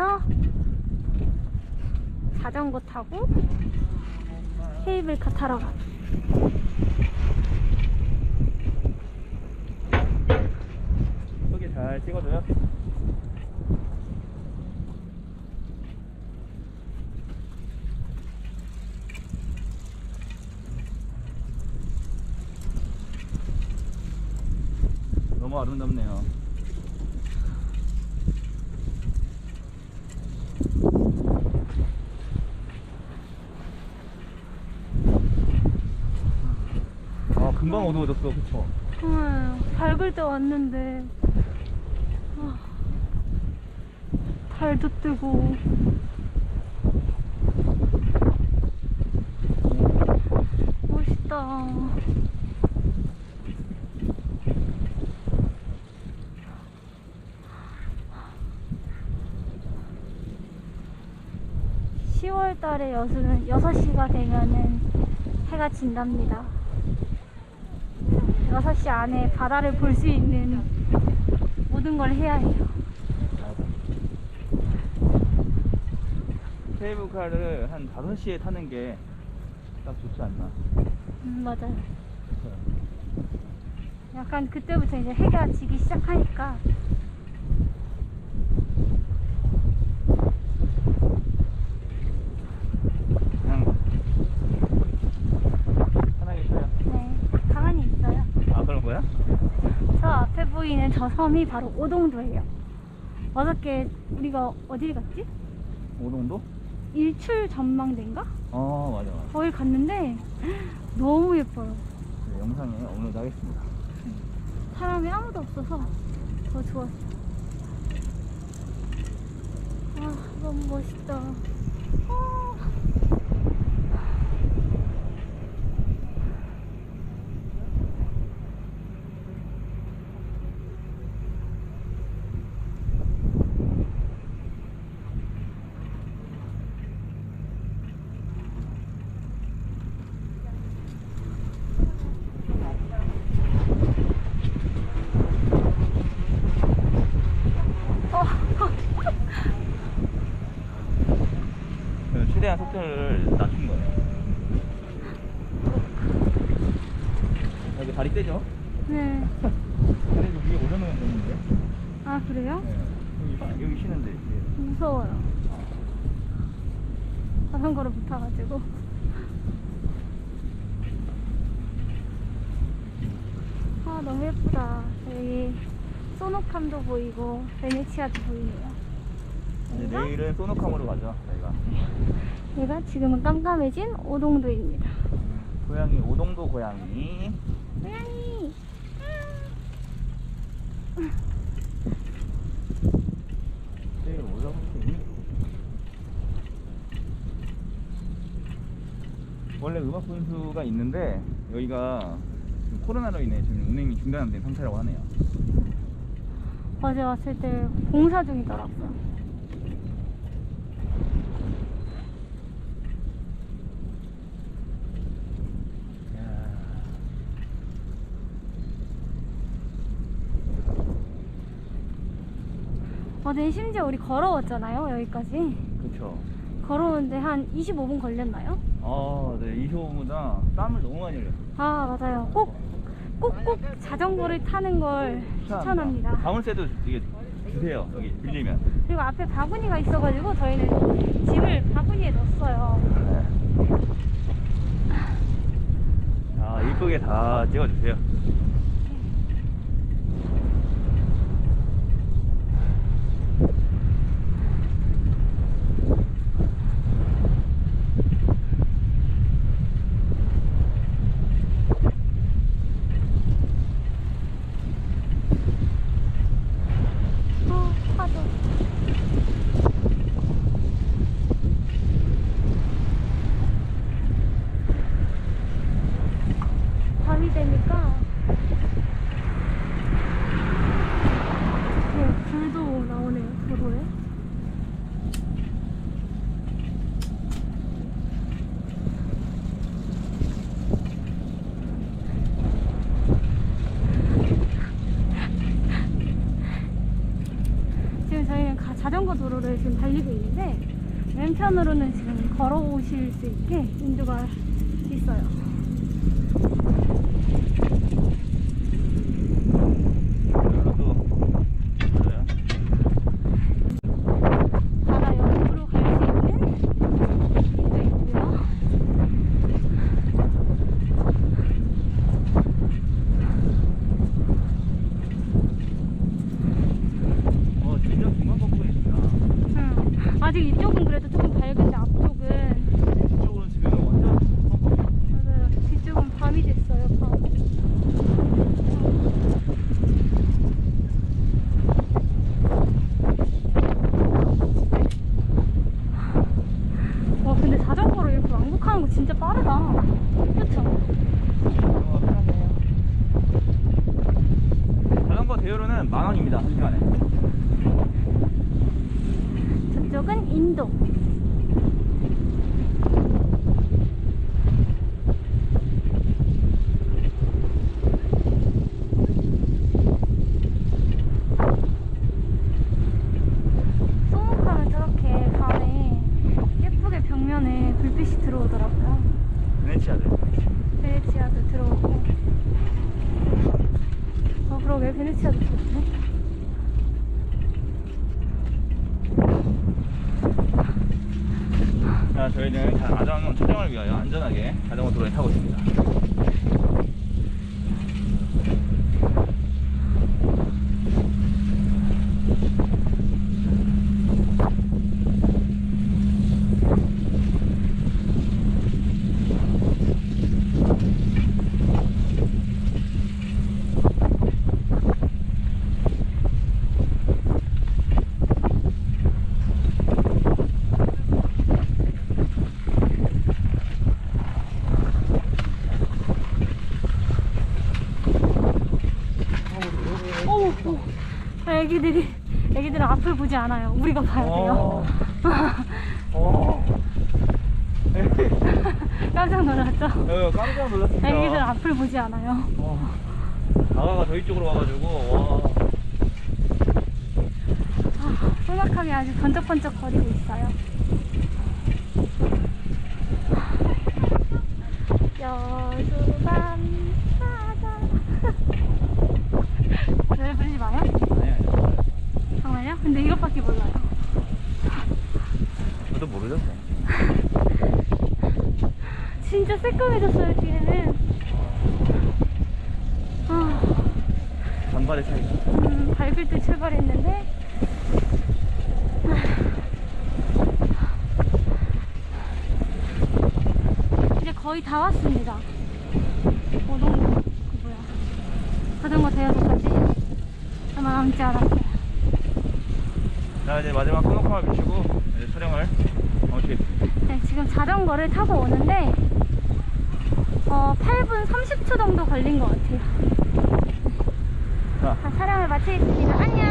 여기에서 자전거 타고 케이블카 타러 가. 소개 잘 찍어줘요. 너무 아름답네요. 금방 어두워졌어, 그쵸? 아, 밝을 때 왔는데 아, 달도 뜨고 멋있다. (10월) 달에 여수는 (6시가) 되면은 해가 진답니다. 6시 안에 바다를 볼 수 있는 모든 걸 해야 해요. 케이블카를 한 5시에 타는 게 딱 좋지 않나. 음, 맞아요. 약간 그때부터 이제 해가 지기 시작하니까 그냥 편하게 타요. 네, 가만히 있어요. 아, 그런 거야? 저 보이는 저 섬이 바로 오동도예요. 어저께 우리가 어딜 갔지? 오동도? 일출 전망대인가? 어, 맞아, 맞아. 거길 갔는데 너무 예뻐요. 네, 영상에 업로드 하겠습니다. 사람이 아무도 없어서 더 좋았어. 아, 너무 멋있다. 아. 최대한 속도를 낮춘 거예요. 여기 다리 떼죠? 네. 좀 위에 올려놓으면 되는데. 아, 그래요? 네. 여기, 여기 쉬는데. 이게. 무서워요. 자전거를 못 타가지고. 아, 너무 예쁘다. 여기 소노캄도 보이고, 베네치아도 보이네요. 이제 내일은 소노캄으로 가죠, 저희가. 여기가 지금은 깜깜해진 오동도입니다. 고양이, 오동도 고양이. 고양이! 원래 음악 분수가 있는데 여기가 지금 코로나로 인해 지금 운행이 중단된 상태라고 하네요. 어제 왔을 때 공사 중이더라고요. 어제 심지어 우리 걸어왔잖아요, 여기까지. 그렇죠. 걸어오는데 한 25분 걸렸나요? 아, 네. 이효보다 땀을 너무 많이 흘렸어요. 아, 맞아요. 꼭, 꼭꼭 자전거를 타는 걸 추천합니다. 가물쇠도 이게 주세요. 여기 빌리면. 그리고 앞에 바구니가 있어가지고 저희는 짐을 바구니에 넣었어요. 자, 이쁘게 다 찍어주세요. 어, 파도. 밤이 되니까 자전거 도로를 지금 달리고 있는데 왼편으로는 지금 걸어오실 수 있게 인도가 있어요. 여기도 맞아요. 바다 옆으로 갈 수 있는 길도 있고요. 어 진짜 중간 거북이 있다. 응. 아직 이쪽은 그래도 조금 밝은데 앞쪽은 이쪽으로는 지금 완전 깜깜. 맞아요. 뒤쪽은 밤이 됐어요. 밤. 와 근데 자전거로 이렇게 왕복하는 거 진짜 빠르다. 그쵸? 어, 편하네요. 자전거 대여료는 만 원입니다 한 시간에. 저쪽은 인도. 소목하면 저렇게 밤에 예쁘게 벽면에 불빛이 들어오더라고요. 베네치아들. 베네치아도 들어오고. 어, 베네치아도 들어오네. 자 저희는 자전 촬영을 위하여 안전하게 자전거 도로에 타고 있습니다. 오, 오. 애기들이, 애기들은 앞을 보지 않아요. 우리가 봐야 돼요. 어. 깜짝 놀랐죠? 어, 깜짝 놀랐습니다. 애기들은 앞을 보지 않아요. 어. 아가가 저희 쪽으로 와가지고 와. 아, 소막하게 아주 번쩍번쩍 거리고 있어요. 여수밤 바다. 노래 부르지 마요? 근데 이것밖에 몰라요. 저도 모르죠. 진짜 새까매졌어요, 뒤에는. 아, 반발의 차이가. 음, 밝을 때 출발했는데. 아. 이제 거의 다 왔습니다. 오동, 그 뭐야. 자전거 대여소까지 얼마 남지 않았어요. 자 이제 마지막 끊어컴을 비추고 이제 촬영을 마무리하겠습니다. 네, 지금 자전거를 타고 오는데, 어, 8분 30초 정도 걸린 것 같아요. 자. 자, 촬영을 마치겠습니다. 안녕!